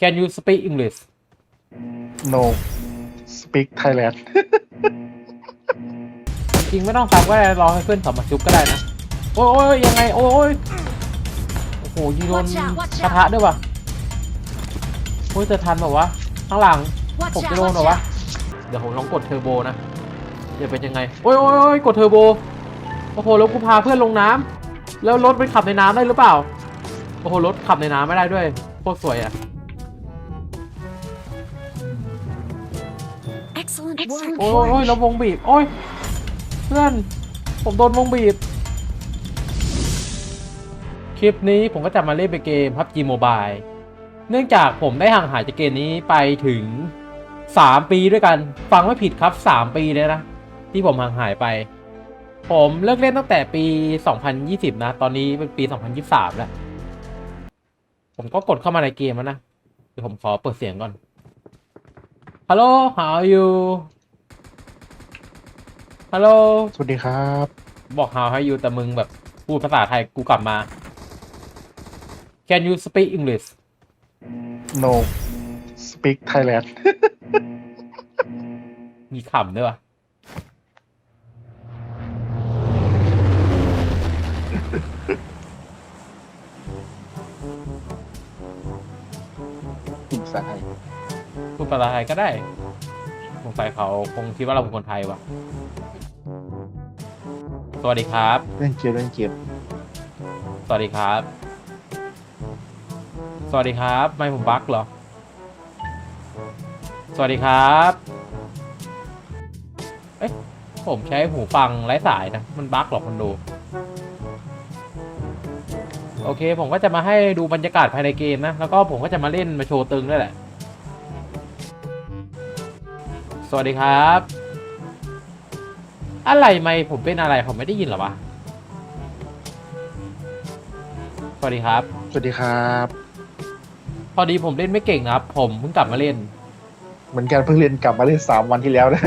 Can you speak English no speak Thailand จริงไม่ต้องซักก็ได้รอให้เพื่อนเขามาชุบก็ได้นะ โอ้ยโอ้ยยังไง โอ้ยโอ้ยโอ้โหยิงโดน Watch out, watch out กระทะด้วยวะโอ้ยจะทันแบบวะ ข้างหลัง Watch ผม out, จะโดน watch เหรอวะ out. เดี๋ยวผมลองกดเทอร์โบนะจะเป็นยังไง โอ้ยโอ้ยโอ้ยกดเทอร์โบ โอ้โห แล้วกูพาเพื่อนลงน้ำแล้วรถไปขับในน้ำได้หรือเปล่า โอ้โห รถขับในน้ำไม่ได้ด้วย โคตรสวยอะ Excellent work. โอ้ยโอ้ยโอ้ยแล้ววงบีบ โอ้ย เพื่อน ผมโดนวงบีบ คลิปนี้ผมก็จะมาเล่นเป็นเกม PUBG Mobile เนื่องจากผมได้ห่างหายจากเกมนี้ไปถึง 3 ปีด้วยกัน ฟังไม่ผิดครับ 3 ปีเลยนะ ที่ผมห่างหายไป ผมเลิกเล่นตั้งแต่ปี 2020 นะ ตอนนี้เป็นปี 2023 แล้ว ผมก็กดเข้ามาในเกมแล้วนะ เดี๋ยวผมขอเปิดเสียงก่อน Hello how are you Hello สวัสดีครับ บอก how are you แต่มึงแบบพูดภาษาไทยกูกลับมา Can you speak English no speak Thailand มีขำด้วยวะสิ่งสาย พูดภาษาไทยก็ได้สงสัยเขาคงคิดว่าเราเป็นคนไทยวะสวัสดีครับ เล่นเกมเล่นเกมสวัสดีครับ สวัสดีครับ ไม่ผมบั๊กเหรอ สวัสดีครับ เอ๊ะ ผมใช้หูฟังไร้สายนะ มันบั๊กหรอคนดู โอเค ผมก็จะมาให้ดูบรรยากาศภายในเกมนะ แล้วก็ผมก็จะมาเล่นมาโชว์ตึงด้วยแหละ สวัสดีครับ อะไรไม่ผมเป็นอะไรผมไม่ได้ยินเหรอวะ สวัสดีครับ สวัสดีครับ พอดีผมเล่นไม่เก่งนะครับ ผมเพิ่งกลับมาเล่น เหมือนกันเพิ่งเรียนกลับมาเล่นสามวันที่แล้วนะ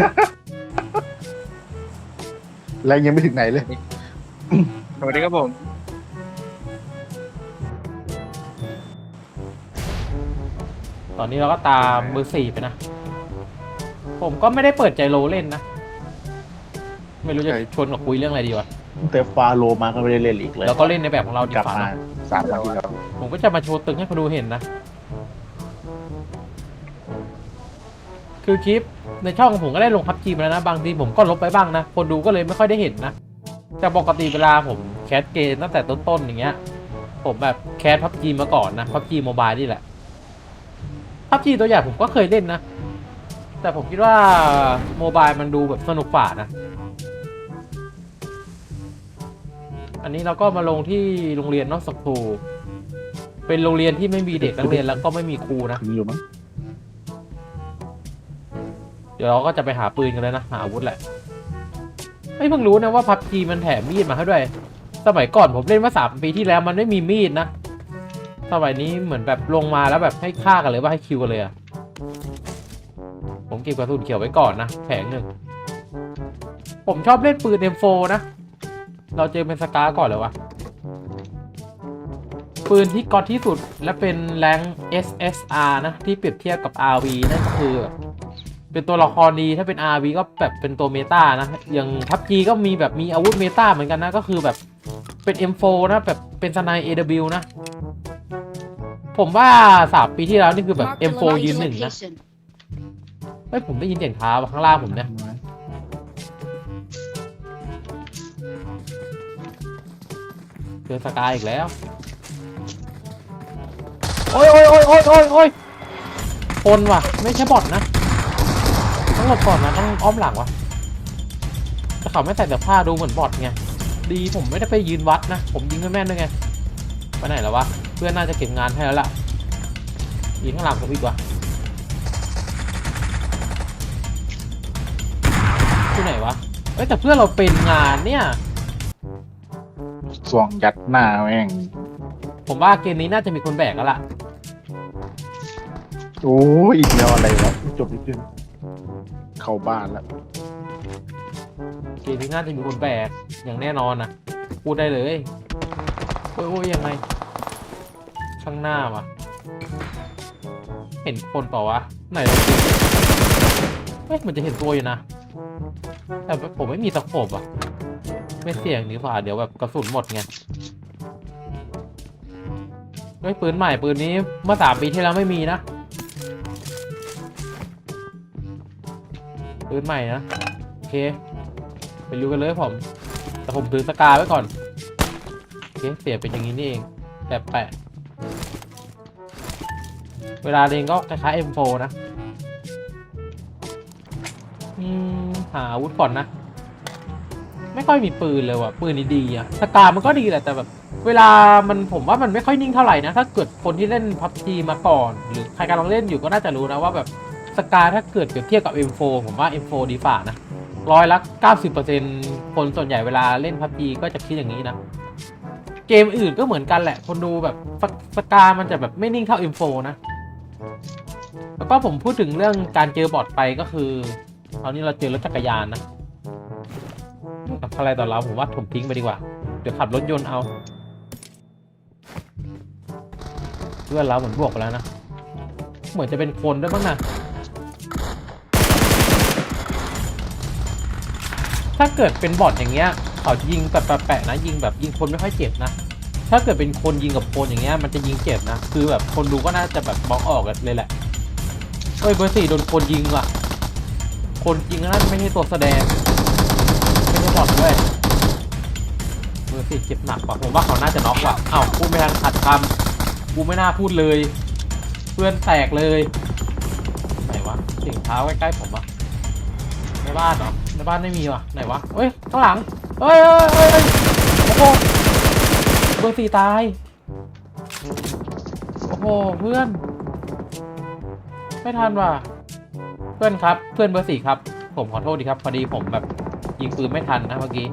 และยังไม่ถึงไหนเลย สวัสดีครับผม ตอนนี้เราก็ตามมือสี่ไปนะ ผมก็ไม่ได้เปิดใจโลเล่นนะ ไม่รู้จะใช่ชวนกับคุยเรื่องอะไรดีวะตั้งแต่ฟาโลมาก็ไม่ได้เล่นอีกเลยแล้วก็เล่นในแบบของเราดีกลับกว่ามานะสามวันที่แล้วผมก็จะมาโชว์ตึงให้คนดูเห็นนะ คือคลิปในช่องผมก็ได้ลงพับจีมาแล้วนะ บางทีผมก็ลบไปบ้างนะ คนดูก็เลยไม่ค่อยได้เห็นนะ แต่ปกติเวลาผมแคสเกมตั้งแต่ต้นๆอย่างเงี้ย ผมแบบแคสพับจีมาก่อนนะพับจีโมบายนี่แหละพับจีตัวอย่างผมก็เคยเล่นนะ แต่ผมคิดว่าโมบายมันดูแบบสนุกกว่านะ อันนี้เราก็มาลงที่โรงเรียนนอกสคูลเป็นโรงเรียนที่ไม่มีเด็กนักเรียนแล้วก็ไม่มีครูนะถึงอยู่มั้งเดี๋ยวเราก็จะไปหาปืนกันแล้วนะหาอาวุธแหละไม่เพิ่งรู้นะว่าพับจีมันแถมมีดมาให้ด้วย สมัยก่อนผมเล่นมาสามปีที่แล้วมันไม่มีมีดนะ สมัยนี้เหมือนแบบลงมาแล้วแบบให้ฆ่ากันเลยว่าให้คิวกันเลยอะผม เก็บกระสุนเขียวไว้ก่อนนะ แผงหนึ่ง ผมชอบเล่นปืน M4 นะ เราเจอเป็นสกาก่อนเลยวะ ปืนที่ก๊อตที่สุดและเป็นแรง SSR นะ ที่เปรียบเทียบกับ RV นั่นคือ เป็นตัวละครดีถ้าเป็น RV ก็แบบเป็นตัวเมตานะ อย่างทับจีก็มีแบบมีอาวุธเมตาเหมือนกันนะ ก็คือแบบเป็น M4 นะแบบเป็นสไน AW นะ ผมว่าสามปีที่แล้วนี่คือแบบ M4 ยืนหนึ่งนะ เฮ้ยผมได้ยินเสียงเท้าข้างล่างผมเนี่ยเจอสกายอีกแล้ว โอ้ยโอ้ยโอ้ยโอ้ยโอ้ยโอ้ยคนว่ะ ไม่ใช่บอทนะ ต้องหลบก่อนนะต้องอ้อมหลังว่ะแต่เขาไม่ใส่เสื้อผ้าดูเหมือนบอทไง ดีผมไม่ได้ไปยืนวัดนะ ผมยิงไม่แม่นด้วยไง ไปไหนแล้ววะ เพื่อนน่าจะเก็บงานให้แล้วล่ะยิงข้างหลังผมอีกว่ะ ที่ไหนวะเอ้ยแต่เพื่อนเราเป็นงานเนี่ยสวงยัดหน้าแม่งผมว่าเกมนี้น่าจะมีคนแบกแล้วล่ะโอ้ยอีกแล้วอะไรวะจบนิดนึงเข้าบ้านแล้วเกมนี้น่าจะมีคนแบกอย่างแน่นอนนะพูดได้เลยโอ้ยโอ้ยยังไงข้างหน้าวะเห็นคนเปล่าวะไหนลองดูเฮ้ยมันจะเห็นตัวอยู่นะ แต่ผมไม่มีตะขบอะ ไม่เสี่ยงดีกว่าเดี๋ยวแบบกระสุนหมดไงเฮ้ยปืนใหม่ปืนนี้เมื่อสามปีที่แล้วไม่มีนะ ปืนใหม่นะ โอเค ไปดูกันเลยผม แต่ผมถือสกาไว้ก่อน โอเค เสียเป็นอย่างนี้นี่เองแปะแปะ เวลาเรียนก็คล้ายๆ M4 นะ อืม หาอาวุธก่อนนะ ไม่ค่อยมีปืนเลยว่ะ ปืนนี่ดีอะสกามันก็ดีแหละแต่แบบ เวลามันผมว่ามันไม่ค่อยนิ่งเท่าไหร่นะ ถ้าเกิดคนที่เล่นพับจีมาก่อน หรือใครกำลังเล่นอยู่ก็น่าจะรู้นะว่าแบบสกาถ้าเกิดเปรียบเทียบกับ M4 ผมว่า M4 ดีฝ่านะร้อยละ90%คนส่วนใหญ่เวลาเล่นพับจีก็จะคิดอย่างนี้นะเกมอื่นก็เหมือนกันแหละ คนดูแบบสกามันจะแบบไม่นิ่งเท่า M4 นะ แล้วก็ผมพูดถึงเรื่องการเจอบอทไปก็คือ ตอนนี้เราเจอรถจักรยานนะอะไรต่อเราผมว่าผมทิ้งไปดีกว่า เดี๋ยวขับรถยนต์เอาเพื่อนเราเหมือนบวกไปแล้วนะ เหมือนจะเป็นคนด้วยบ้างนะถ้าเกิดเป็นบอทอย่างเงี้ยเขาจะยิงแบบแปะๆนะ ยิงแบบยิงคนไม่ค่อยเจ็บนะ ถ้าเกิดเป็นคนยิงกับคนอย่างเงี้ยมันจะยิงเจ็บนะ คือแบบคนดูก็น่าจะแบบมองออกกันเลยแหละเฮ้ยเบอร์สี่โดนคนยิงว่ะ คนยิงนั่นไม่ใช่ตัวแสดง ไม่ใช่บอทด้วยเบอร์สี่เจ็บหนักกว่าผมว่าเขาน่าจะน็อกว่ะอ้าวพูดไม่ทันขัดคำกูไม่น่าพูดเลย เพื่อนแตกเลยไหนวะสียงเท้าใกล้ๆผมวะในบ้านเหรอในบ้านไม่มีว่ะไหนวะเฮ้ยข้างหลังเฮ้ยเฮ้ยเฮ้ยโอ้โหเบอร์สี่ตายโอ้โหเพื่อน ไม่ทันว่ะ พื่อนครับ เพื่อนเบอร์สี่ครับ ผมขอโทษดีครับ พอดีผมแบบยิงปืนไม่ทันนะเมื่อกี้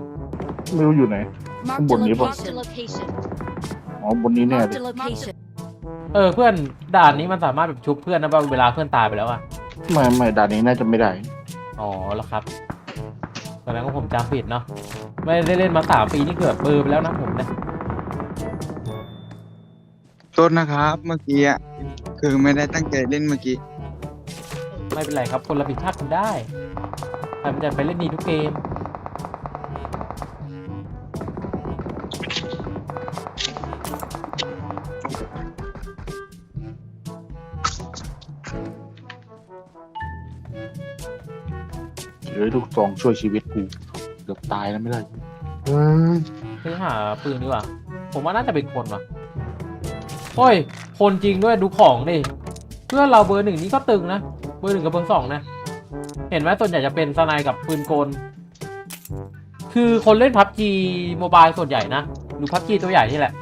ไม่รู้อยู่ไหน Marked Buồn a nhỉ, buồn. location. location. อ๋อบนนี้แน่ Marked เล a ย location. เออ เพื่อนด่านนี้มันสามารถแบบชุบเพื่อนนะเวลาเพื่อนตายไปแล้วอะไม่ไม่ด่านนี้น่าจะไม่ได้อ๋อแล้วครับแสดงว่าผมจำผิดเนาะไม่ได้เล่นมาสามปีนี่เกือบเบอร์ไปแล้วนะผมเนี่ยโทษนะครับ เมื่อกี้อะคือไม่ได้ตั้งใจเล่นเมื่อกี้ ไม่เป็นไรครับ คนเราผิดพลาดกันได้ใครมันจะไปเล่นดีทุกเกม เฮ้ยลูกซองช่วยชีวิตกูเกือบตายแล้วไม่ได้เฮ้ยซื้อหาปืนดีกว่า ผมว่าน่าจะเป็นคนว่ะโอ้ย คนจริงด้วยดูของดิ เพื่อนเราเบอร์หนึ่งนี่ก็ตึงนะ เบอหนึ่งกับเบอสองนะ เห็นไหมส่วนใหญ่จะเป็นสไนกับปืนกล คือคนเล่นพับจีโมบายส่วนใหญ่นะ หรือพับจีตัวใหญ่นี่แหละ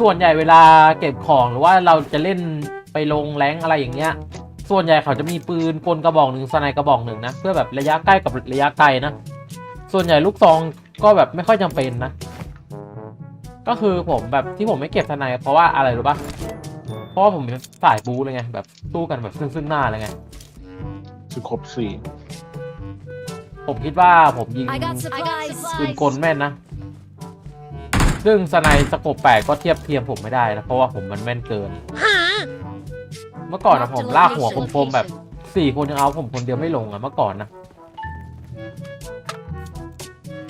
ส่วนใหญ่เวลาเก็บของหรือว่าเราจะเล่นไปลงแรงอะไรอย่างเงี้ย ส่วนใหญ่เขาจะมีปืนกลกระบอกหนึ่งสไนกระบอกหนึ่งนะ เพื่อแบบระยะใกล้กับระยะไกลนะ ส่วนใหญ่ลูกซองก็แบบไม่ค่อยจำเป็นนะ ก็คือผมแบบที่ผมไม่เก็บทนเพราะว่าอะไรรู้ปะเพราะว่าผมเป็นสายบูเลยไงแบบสู้กันแบบซึ่งซึ่งหน้าเลยไง สุครบสี่ผมคิดว่าผมยิง I got supplies. ปืนกลแม่นนะ ซึ่งสไนสกบแปดก็เทียบเทียมผมไม่ได้นะเพราะว่าผมมันแม่นเกิน เมื่อก่อนนะ Marked ผ a มลากหัว location. คมๆแบบสี่คนยังเอาผมคนเดียวไม่ลงอะเมื่อก่อนนะ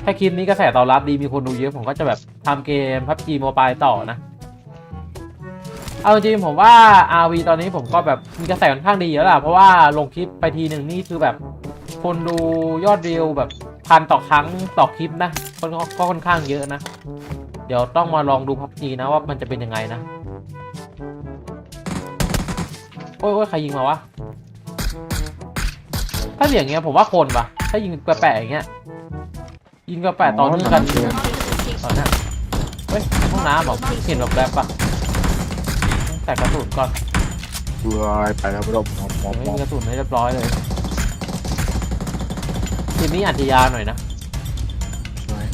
ถ้าคลิปนี้กระแสตอบรับดีมีคนดูเยอะผมก็จะแบบทำเกมพับจีโมบายต่อนะ เอาจริงๆผมว่า RV ตอนนี้ผมก็แบบมีกระแสค่อนข้างดีแล้วล่ะ เพราะว่าลงคลิปไปทีหนึ่งนี่คือแบบ คนดูยอดวิวแบบพันต่อครั้งต่อคลิปนะก็ก็ค่อนข้างเยอะนะ เดี๋ยวต้องมาลองดูพับจีนะว่ามันจะเป็นยังไงนะ โอ้ยโอ้ยใครยิงมาวะ ถ้าเสียงเงี้ยผมว่าคนปะถ้ายิงกระแปะอย่างเงี้ย ยิงกระแปะต่อเนื่องกัน Marked a ตอน location. เนี้ยเฮ้ยห้องน้ำบอกเห็นแบบแบบปะ แต่กระสุนก่อนเฮ้ยไปแล้วเราหมอบหมอบเฮ้ยหมอบมีกระสุนให้เรียบร้อยเลยทีนี้อาจจะยาหน่อยนะช่วย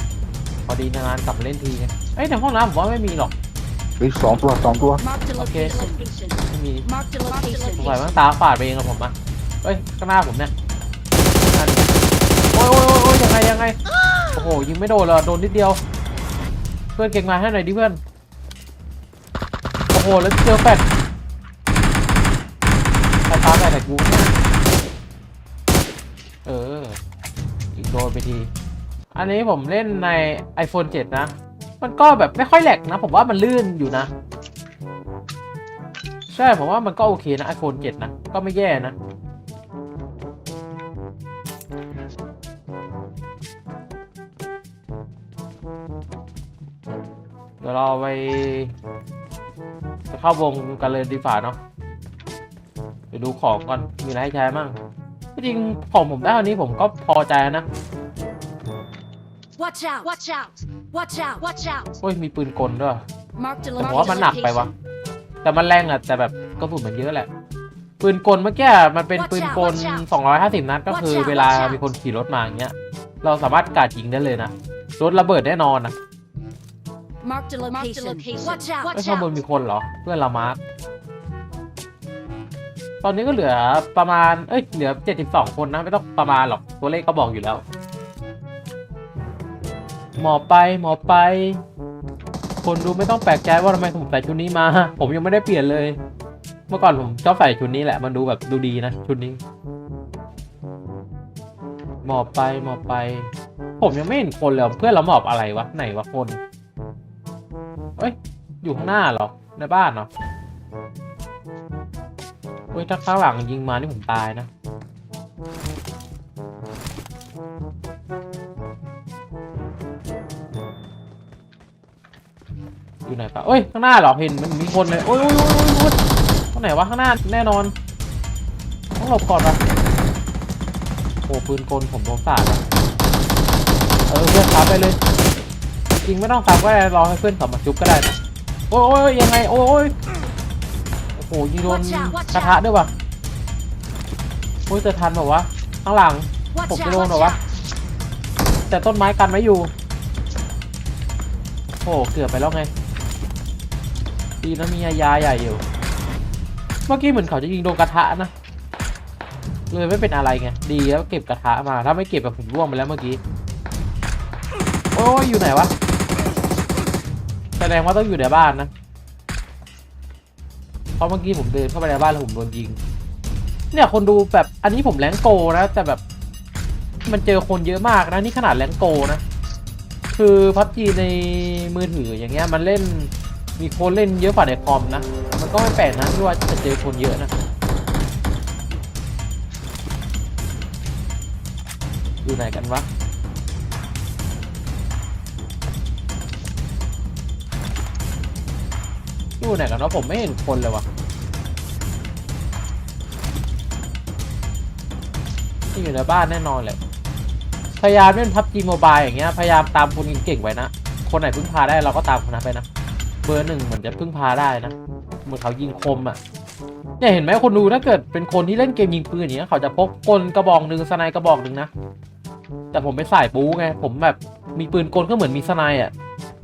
พอดีนานๆกลับมาเล่นทีไงเอ้ยในห้องน้ำผมว่าไม่มีหรอก เฮ้ยสองตัวสองตัว Marked a Okay. location. ไม่มี Marked a location. สงสัยมันตาฝาดไปเองกับผมอะเอ้ยข้างหน้าผมเนี่ยนั่นโอ้ยโอ้ยโอ้ยโอ้ยยังไงยังไง โอ้โหยิงไม่โดนเลยโดนนิดเดียว เพื่อนเก่งมาให้หน่อยดิเพื่อนโอ้โหแล้วเจอแฟดใครส่กูเนี่ยเออยิงโดนไปที อันนี้ผมเล่นใน iPhone 7 นะ มันก็แบบไม่ค่อยแหลกนะ ผมว่ามันลื่นอยู่นะ ใช่ ผมว่ามันก็โอเคนะ iPhone 7 นะ ก็ไม่แย่นะเดี๋ยวเราไป จะเข้าวงกันเลยดีฝ่าเนาะไปดูของก่อน มีอะไรให้ใช้มั่งที่จริงของผมได้เท่านี้ผมก็พอใจนะ Watch out! Watch out! Watch out! Watch out! โอ้ย มีปืนกลด้วย Marked a แต่ผม marked ว่า a มันหนักไปวะ location. แต่มันแรงอะแต่แบบกระสุนมันเยอะแหละ ปืนกลเมื่อกี้มันเป็น Watch ปืน out, กล watch out. 250 นัดก็คือ Watch out, เวลา watch out. มีคนขี่รถมาอย่างเงี้ย เราสามารถกราดยิงได้เลยนะ รถระเบิดแน่นอนนะ Marked a location. Watch out! ไอ้ย Watch ข้างบน out! มีคนเหรอ เพื่อนเรามาร์คตอนนี้ก็เหลือประมาณ เอ้ย เหลือ 72 คนนะ ไม่ต้องประมาณหรอก ตัวเลขก็บอกอยู่แล้ว หมอไป หมอไป คนดูไม่ต้องแปลกใจว่าทำไมผมใส่ชุดนี้มา ผมยังไม่ได้เปลี่ยนเลย เมื่อก่อนผมชอบใส่ชุดนี้แหละ มันดูแบบดูดีนะ ชุดนี้ หมอบไป หมอบไป ผมยังไม่เห็นคนเลย เพื่อนเราหมอบอะไรวะ ไหนวะคน เอ้ย อยู่ข้างหน้าเหรอ ในบ้านเหรอเฮ้ยถ้าข้างหลังยิงมานี่ผมตายนะ อยู่ไหนปะเอ้ย ข้างหน้าเหรอ เห็นมันมีคนเลยโอ้ยโอ้ยโอ้ยโอ้ยข้างไหนวะ ข้างหน้าแน่นอน ต้องหลบก่อนปะโอ้ปืนกลผมโดนสาดเออเพื่อนขับไปเลย ริงไม่ต้องขับก็ได้รอให้เพื่อนขับมาจุบก็ได้นะโอ้ยโอ้ยยังไงโอ้ยโอ้ยโอ้โหยิงโดน Watch out, watch กระทะด้วยวะโอ้ยจะทันแบบวะข้างหลัง Watch ผมจะ out! โดน Watch เหรอวะ out! แต่ต้นไม้กันไว้อยู่โอ้เกือบไปแล้วไงดีนะมียาใหญ่อยู่เมื่อกี้เหมือนเขาจะยิงโดนกระทะนะเลยไม่เป็นอะไรไงดีแล้วเก็บกระทะมาถ้าไม่เก็บแบบผมร่วงไปแล้วเมื่อกี้โอ้ยอยู่ไหนวะ แสดงว่าต้องอยู่ในบ้านนะ เพราะเมื่อกี้ผมเดินเข้าไปในบ้านแล้วผมโดนยิง เนี่ยคนดูแบบอันนี้ผมแรงโกนะ แต่แบบ มันเจอคนเยอะมากนะนี่ขนาดแรงโกนะ คือพับจีในมือถืออย่างเงี้ยมันเล่นมีคนเล่นเยอะกว่าในคอมนะ มันก็ไม่แปลกนะที่ว่าจะเจอคนเยอะนะอยู่ไหนกันวะ อยู่ไหนกันวะผมไม่เห็นคนเลยวะที่อยู่ในบ้านแน่นอนเลยพยายามเล่นพับจีโมบายอย่างเงี้ยพยายามตามคนเก่งไว้นะ คนไหนพึ่งพาได้เราก็ตามคนนั้นไปนะ เบอร์หนึ่งเหมือนจะพึ่งพาได้นะเหมือนเขายิงคมอะเนี่ยเห็นไหมคนดูถ้าเกิดเป็นคนที่เล่นเกมยิงปืนอย่างเงี้ยเขาจะพกกลกระบอกหนึ่งสไนกระบอกหนึ่งนะแต่ผมเป็นสายบู๊ไงผมแบบมีปืนกลก็เหมือนมีสไนอะ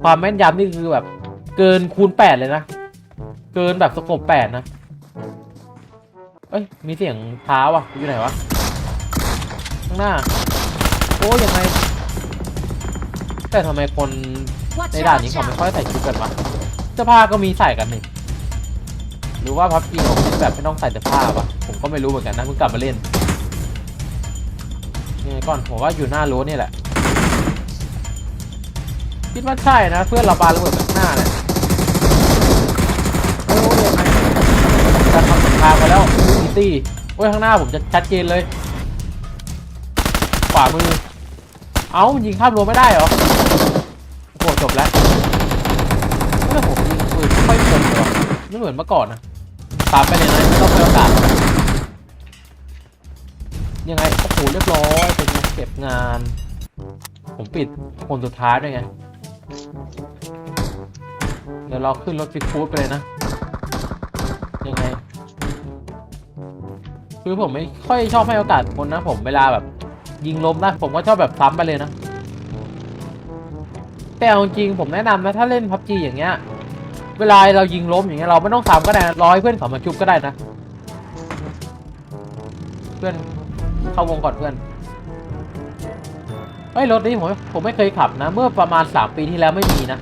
ความแม่นยำนี่คือแบบ เกินคูณแปดเลยนะ เกินแบบสกบแปดนะ เอ้ย มีเสียงเท้าอะ อยู่ไหนวะ ข้างหน้า โอ้ยังไง แต่ทำไมคน Watch ในด่าน out! นี้ Watch เขาไม่ out! ค่อยใส่ชุดกันวะเสื้อผ้าก็มีใส่กันนี่หรือว่าพับจีผมแบบไม่ต้องใส่เสื้อผ้าวะผมก็ไม่รู้เหมือนกันนะเพิ่งกลับมาเล่นนี่ก่อนผมว่าอยู่หน้ารั้วนี่แหละ คิดว่าใช่นะ เพื่อนเราปาระเบิดจากหน้าเนี่ยโอ้ยยังไงจะ ทำสงคราแล้วอีตี้โอ้ยข้างหน้าผมจะชัดเจนเลย ขวามือ เอ้ายิงข้ามรั้วไม่ได้เหรอโอ้โหจบแล้วไม่ผมยิงปืนไม่ค่อยคมเลยไม่เหมือนเมื่อก่อนนะตามไปเลยนะไม่ต้องไปโอกาสยังไงโอ้โหเรียบร้อยเป็นเก็บงาน ผมปิดคนสุดท้ายด้วยไงเดี๋ยวเราขึ้นรถฟิกฟูดไปเลยนะ คือผมไม่ค่อยชอบให้โอกาสคนนะ ผมเวลาแบบ ยิงล้มนะผมก็ชอบแบบซ้ำไปเลยนะ แต่เอาจริงๆผมแนะนำนะถ้าเล่นพับจีอย่างเงี้ย เวลาเรายิงล้มอย่างเงี้ยเราไม่ต้องซ้ำก็ได้นะรอให้เพื่อนเขามาชุบก็ได้นะ เพื่อนเข้าวงก่อนเพื่อนเฮ้ยรถนี้ผมผมไม่เคยขับนะ เมื่อประมาณ 3 ปีที่แล้วไม่มีนะ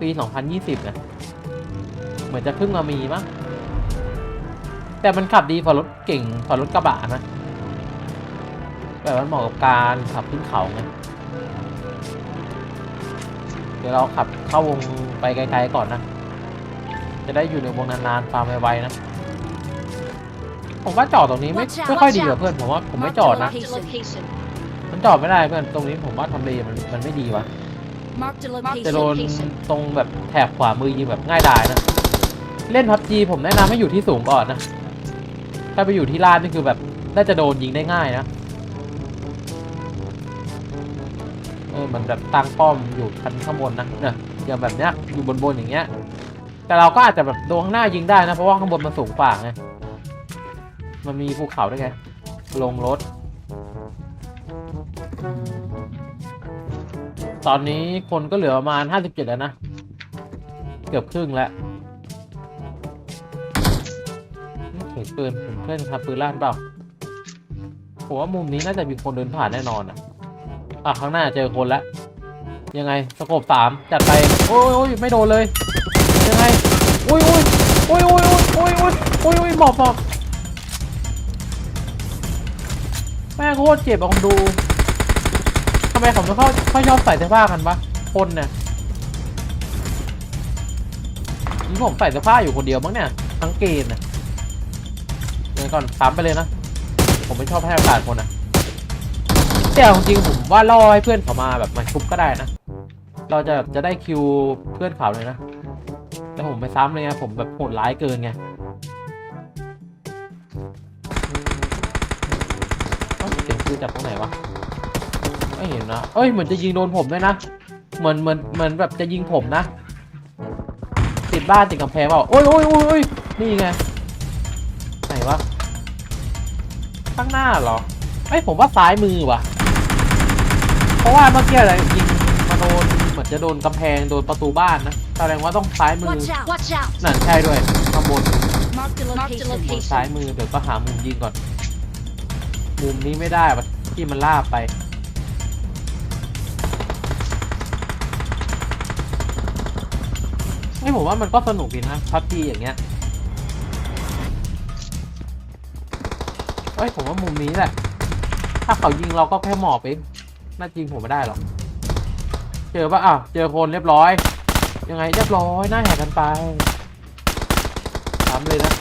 ปี 2020นะเหมือนจะเพิ่งมามีมั้ง แต่มันขับดีกว่ารถเก่งกว่ารถกระบะนะแบบมันเหมาะกับการขับขึ้นเขาไงเดี๋ยวเราขับเข้าวงไปไกลๆก่อนนะ จะได้อยู่ในวงนานๆฟาร์มไวๆนะ ผมว่าจอดตรงนี้ไม่ Watch out, ไม่ค่อย watch ดี out กับเพื่อนผมว่าผมไม่ Marked จ a อดนะ location. มันจอดไม่ได้เพื่อนตรงนี้ผมว่าทำเลมันมันไม่ดีวะ Marked a จะโดน location. ตรงแบบแถบขวามือยิงแบบง่ายดายนะ เล่นพับจีผมแนะนำให้อยู่ที่สูงก่อนนะ ถ้าไปอยู่ที่ลาดนี่คือแบบน่าจะโดนยิงได้ง่ายนะเออเหมันแบบตั้งป้อมอยู่ชั้นข้างบนนะเนี่ยอย่างแบบเนี้ยอยู่บนบนอย่างเงี้ย แต่เราก็อาจจะแบบโดนข้างหน้ายิงได้นะเพราะว่าข้างบนมันสูงกว่าไงมันมีภูเขาด้วยไงลงรถ ตอนนี้คนก็เหลือประมาณห้าสิบเจ็ดแล้วนะ เกือบครึ่งแล้ว ปืนเห็นเพื่อนทำปืนลั่นเปล่าผมว่ามุมนี้น่าจะมีคนเดินผ่านแน่นอนอะอะข้างหน้าเจอคนล้วยังไงสโคบสามจัดไปโอ้ยโอ้ยไม่โดนเลย ยังไงโอ้ยโอ้ยโอ้ยโอ้ยโอ้ยโอ้ยโอ้ยโอ้ยหมอบหมอบแม่โคตรเจ็บอะคนดูทำไมเขาไม่ค่อยค่อยยอมใส่เสื้อผ้ากันวะคนเนี่ยนี่ผมใส่เสื้อผ้าอยู่คนเดียวมั้งเนี่ยทั้งเกณฑ์น่ะ เดี๋ยวก่อนซ้ำไปเลยนะ ผมไม่ชอบให้อากาศคนนะแต่เอาจริงผมว่าล่อให้เพื่อนเขามาแบบมาชุบก็ได้นะ เราจะจะได้คิวเพื่อนเขาเลยนะแต่ผมไปซ้ำเลยไงผมแบบโหดร้ายเกินไงเสียงคือจากตรงไหนวะไม่เห็นนะ เอ้ยเหมือนจะยิงโดนผมด้วยนะ เหมือนเหมือนเหมือนแบบจะยิงผมนะ ติดบ้านติดกำแพงเปล่าโอ้ยโอ้ยโอ้ยโอ้ยนี่ไง ข้างหน้าเหรอเอ้ยผมว่าซ้ายมือว่ะ เพราะว่าเมื่อกี้อะไรยิงมาโดนเหมือนจะโดนกำแพงโดนประตูบ้านนะแสดงว่าต้องซ้ายมือ Watch out! Watch out! นั่นใช่ด้วยข้างบน Marked a location. ซ้ายมือเดี๋ยวก็หามุมยิงก่อน มุมนี้ไม่ได้ว่ะที่มันลาบไป ไม่ผมว่ามันก็สนุกดีนะพับจีอย่างเงี้ย เอ้ยผมว่ามุมนี้แหละ ถ้าเขายิงเราก็แค่หมอบเองน่าจริงผมไม่ได้หรอก เจอปะอะเจอคนเรียบร้อย ยังไงเรียบร้อยหน้าแหกกันไปทำเลยนะ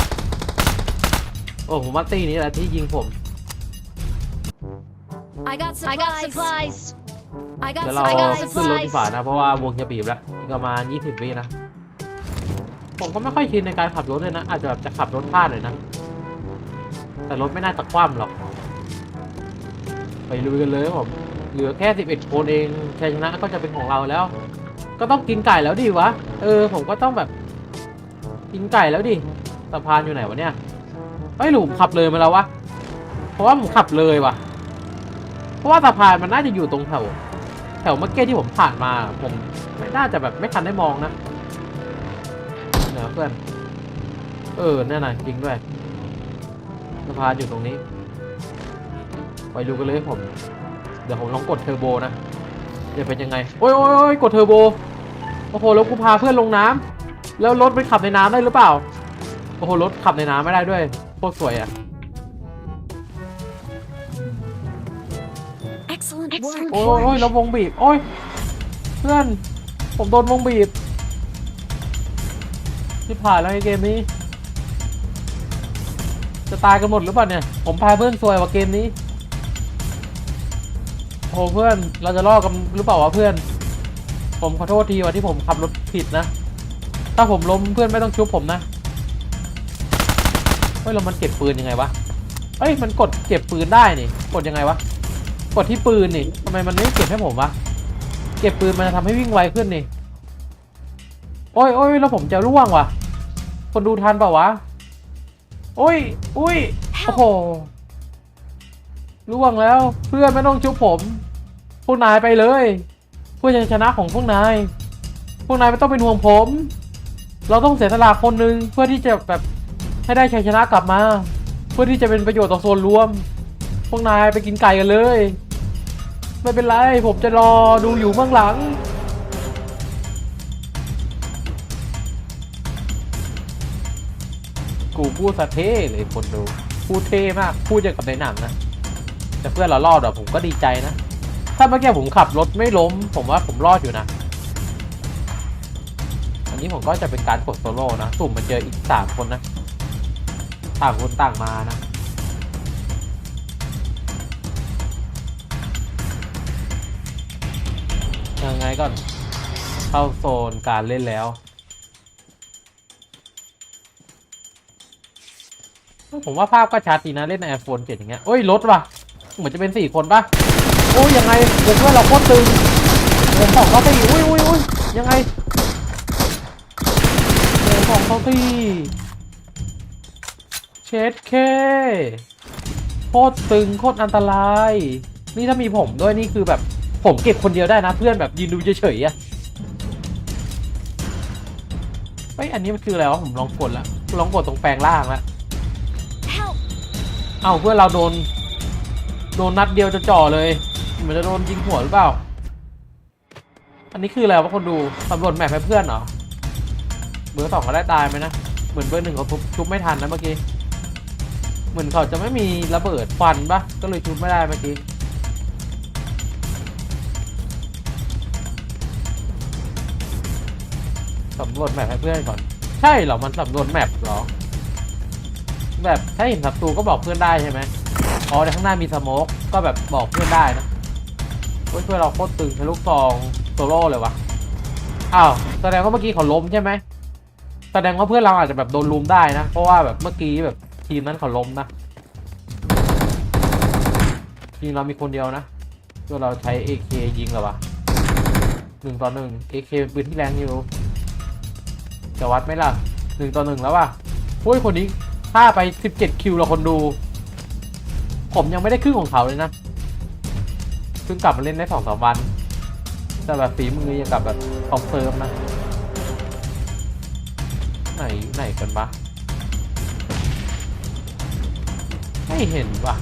โอ้ผมว่าตีนี้แหละที่ยิงผม I got supplies. I got supplies. I got เดี๋ยวเรา I got ขึ้นรถดีกว่า supplies. นะ เพราะว่าวงจะบีบแล้วอีกประมาณยี่สิบวินะ ผมก็ไม่ค่อยชินในการขับรถเลยนะ อาจจะแบบจะขับรถพลาดหน่อยนะ แต่รถไม่น่าจะคว่ำหรอก ไปลุยกันเลยครับผม เหลือแค่สิบเอ็ดคนเองชัยชนะก็จะเป็นของเราแล้ว ก็ต้องกินไก่แล้วดิวะ เออ ผมก็ต้องแบบ กินไก่แล้วดิสะพานอยู่ไหนวะเนี่ยเฮ้หลุมขับเลยมาแล้ววะ เพราะว่าผมขับเลยว่ะเพราะว่าสะพานมันน่าจะอยู่ตรงแถวแถวเมื่อกี้ที่ผมผ่านมา ผมไม่น่าจะแบบไม่ทันได้มองนะเนะเพื่อน เออแน่นอนจริงด้วย สะพานอยู่ตรงนี้ ไปดูกันเลยผม เดี๋ยวผมลองกดเทอร์โบนะจะเป็นยังไง โอ้ยโอ้ยโอ้ยกดเทอร์โบ โอ้โห แล้วกูพาเพื่อนลงน้ำแล้วรถมันขับในน้ำได้หรือเปล่า โอ้โห รถขับในน้ำไม่ได้ด้วย โคตรสวยอะ Excellent work. โอ้ยโอ้ยแล้ววงบีบ โอ้ย เพื่อน ผมโดนวงบีบที่ผ่านแล้วไอ้เกมนี้ จะตายกันหมดหรือเปล่าเนี่ย ผมพาเพื่อนซวยว่าเกมนี้โหเพื่อนเราจะรอดกันหรือเปล่าวะเพื่อน ผมขอโทษทีว่าที่ผมขับรถผิดนะ ถ้าผมล้มเพื่อนไม่ต้องชุบผมนะเฮ้ยเรามันเก็บปืนยังไงวะเฮ้ยมันกดเก็บปืนได้นี่ กดยังไงวะ กดที่ปืนนี่ทำไมมันไม่เก็บให้ผมวะ เก็บปืนมันจะทำให้วิ่งไวขึ้นนี่ โอ้ยโอ้ยแล้วผมจะร่วงวะคนดูทันเปล่าวะ อ้ยอุ้ยโอ้โหร่วงแล้วเพื่อนไม่ต้องชุบผมพวกนายไปเลยเพื่อจะชนะของพวกนาย พวกนายไม่ต้องเป็นห่วงผม เราต้องเสียสละคนหนึ่งเพื่อที่จะแบบให้ได้ชัยชนะกลับมา เพื่อที่จะเป็นประโยชน์ต่อส่วนรวม พวกนายไปกินไก่กันเลย ไม่เป็นไรผมจะรอดูอยู่เบื้องหลัง พูดสะเท่เลยคนดู พูดเท่มาก พูดอย่างกับในหนังนะ แต่เพื่อนเรารอดอะผมก็ดีใจนะ ถ้าเมื่อกี้ผมขับรถไม่ล้ม ผมว่าผมรอดอยู่นะ อันนี้ผมก็จะเป็นการกดโซโล่นะ สุ่มมาเจออีกสามคนนะ ต่างคนต่างมานะยังไงก่อน เข้าโซนการเล่นแล้ว ผมว่าภาพก็ชัดดีนะเล่นใน iPhone 7 อย่างเงี้ยโอ้ยรถว่ะ เหมือนจะเป็นสี่คนปะโอ้ยยังไงเพื่อนเราโคตรตึงผมของเขาตีอุ้ยอุ้ยอุ้ยยังไงผมของเขาตีเช็ดเคโคตรตึงโคตรอันตราย นี่ถ้ามีผมด้วยนี่คือแบบผมเก็บคนเดียวได้นะ เพื่อนแบบยืนดูเฉยๆอะเฮ้ยอันนี้มันคืออะไรวะผมลองกดแล้วลองกดตรงแปลงล่างแล้ว เอ้าเพื่อนเราโดน โดนนัดเดียวจะจ่อเลยเหมือนจะโดนยิงหัวหรือเปล่า อันนี้คืออะไรวะคนดูสำรวจแมพให้เพื่อนเหรอ เบอร์สองก็ได้ตายไหมนะ เหมือนเบอร์หนึ่งเขาชุบไม่ทันนะเมื่อกี้ เหมือนเขาจะไม่มีระเบิดฟันปะก็เลยชุบไม่ได้เมื่อกี้สำรวจแมพให้เพื่อนก่อน ใช่เหรอ มันสำรวจแมพเหรอ แบบถ้าเห็นศัตรูก็บอกเพื่อนได้ใช่ไหมอ๋อในข้างหน้ามีสโมกก็แบบบอกเพื่อนได้นะเพื่อนเราโคตรตึงใช้ลูกซองโซโล่เลยวะอ้าวแสดงว่าเมื่อกี้เขาล้มใช่ไหมแสดงว่าเพื่อนเราอาจจะแบบโดนลุมได้นะ เพราะว่าแบบเมื่อกี้แบบทีมนั้นเขาล้มนะทีมเรามีคนเดียวนะตัวเราใช้ AK ยิงเหรอวะหนึ่งต่อหนึ่ง AK เป็นปืนที่แรงอยู่จะวัดไหมล่ะหนึ่งต่อหนึ่งแล้วว่ะโอ้ยคนนี้ ฆ่าไป 17 คิวแล้วคนดู ผมยังไม่ได้ครึ่งของเขาเลยนะเพิ่งกลับมาเล่นได้สองสามวัน แต่แบบฝีมือยังกับแบบของเซิร์ฟนะ ไหนไหนกันปะไม่เห็นว่ะ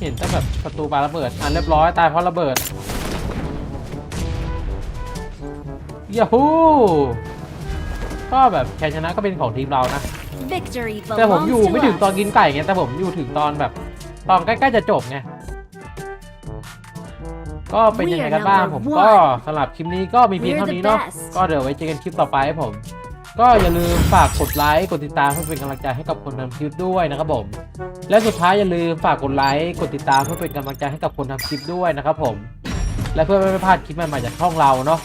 เห็นแต่แบบประตูปาระเบิด อะเรียบร้อยตายเพราะระเบิดยาฮูก็แบบแค่ชนะก็เป็นของทีมเรานะ Victory แต่ผม belongs อยู่ to ไม่ถึงตอน us. กินไก่ไงแต่ผมอยู่ถึงตอนแบบ ตอนใกล้ๆจะจบไงก็เป็นยังไงกันบ้าง ผมก็สำหรับคลิปนี้ก็มีเพียงเท่านี้เนาะ We're the best ก็เดี๋ยวไว้เจอกันคลิปต่อไปครับผม ก็อย่าลืมฝากกดไลค์กดติดตามเพื่อเป็นกำลังใจให้กับคนทำคลิปด้วยนะครับผม และสุดท้ายอย่าลืมฝากกดไลค์กดติดตามเพื่อเป็นกำลังใจให้กับคนทำคลิปด้วยนะครับผม และเพื่อไม่ให้พลาดคลิปใหม่ๆจากช่องเราเนาะ